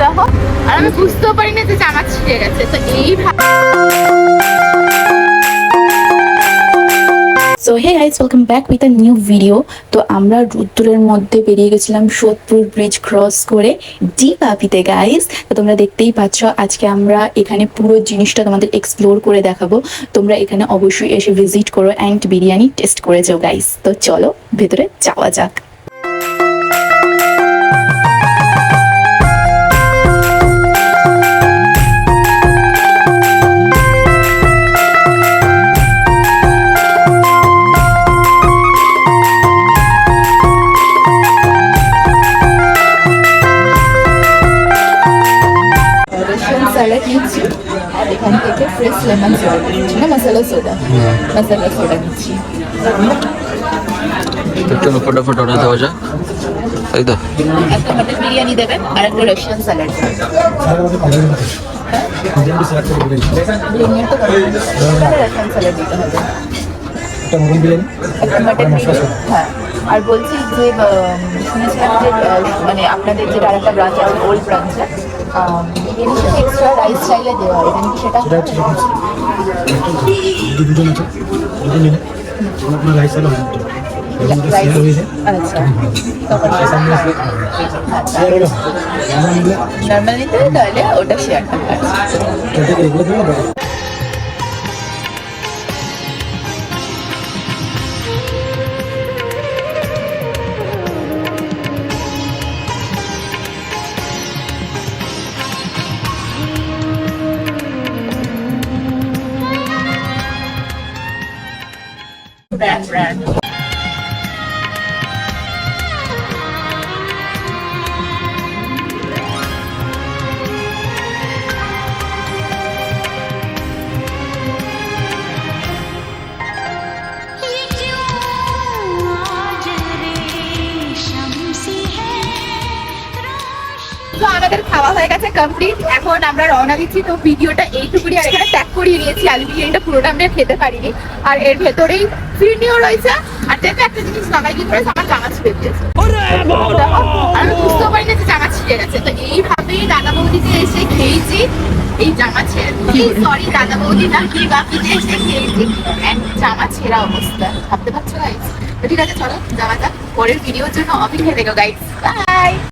দেখো আর আমি বুঝতেও পারি না যে জামা ছিঁড়ে গেছে তো এইভাবে so hey guys welcome back with a new video তো আমরা রুদ্রের মধ্যে বেরিয়ে গেছিলাম সোদপুর ব্রিজ ক্রস করে ডিপাপিতে গাইস তো তোমরা দেখতেই পাচ্ছ আজকে আমরা এখানে পুরো জিনিসটা তোমাদের এক্সপ্লোর করে দেখাবো। তোমরা এখানে অবশ্যই এসে ভিজিট করো অ্যান্ড বিরিয়ানি টেস্ট করে যাও গাইস তো চলো ভেতরে যাওয়া যাক। স্যালাড নিচ্ছি। আর এখান থেকে ফ্রেশ লেমন সোডা নিচ্ছি। না মশলা সোডা মশলা সোডা নিচ্ছি। তো চলো ফটাফট অর্ডার দেওয়া যাক। তাই তো। একটা মটন বিরিয়ানি দেবেন আর একটা রসুন স্যালাড একটা হ্যাঁ। আর বলছি যে উম, শুনেছিলাম যে মানে আপনাদের যে আরেকটা ব্রাঞ্চ আছে ওল্ড ব্রাঞ্চে এক্সট্রা রাইস চাইলে দেওয়া হয়। সেটা? দুজন আছে দুজন নিন আপনার রাইস চালু হয়ে রাইস আচ্ছা। হবে তাহলে ওটা শেয়ার background. তো আমাদের খাওয়া হয়ে গেছে কমপ্লিট এখন আমরা রওনা দিচ্ছি তো ভিডিওটা এইটুকুনি আর এখানে প্যাক করিয়ে নিয়েছি। আলু বিরিয়ানিটা পুরোটা আমরা খেতে পারিনি। আর এর ভেতরেই ফিরনিও রয়েছে। আর দেখো একটা জিনিস সবাই কি করেছে? আমার জামা ছিঁড়ে দিয়েছে আমি বুঝতেও পারি না যে জামা ছিঁড়ে গেছে। তো এইভাবেই দাদা বৌদিতে এসে খেয়েছি এই জামা ছেড়ে সরি দাদা বৌদি না কি বাপিতে এসে খেয়েছি। জামা ছেঁড়া অবস্থা। ভাবতে পারছ গাইস তো ঠিক আছে চলো যাওয়া যাক। পরের ভিডিওর জন্য অপেক্ষা দেখো গাইস বাই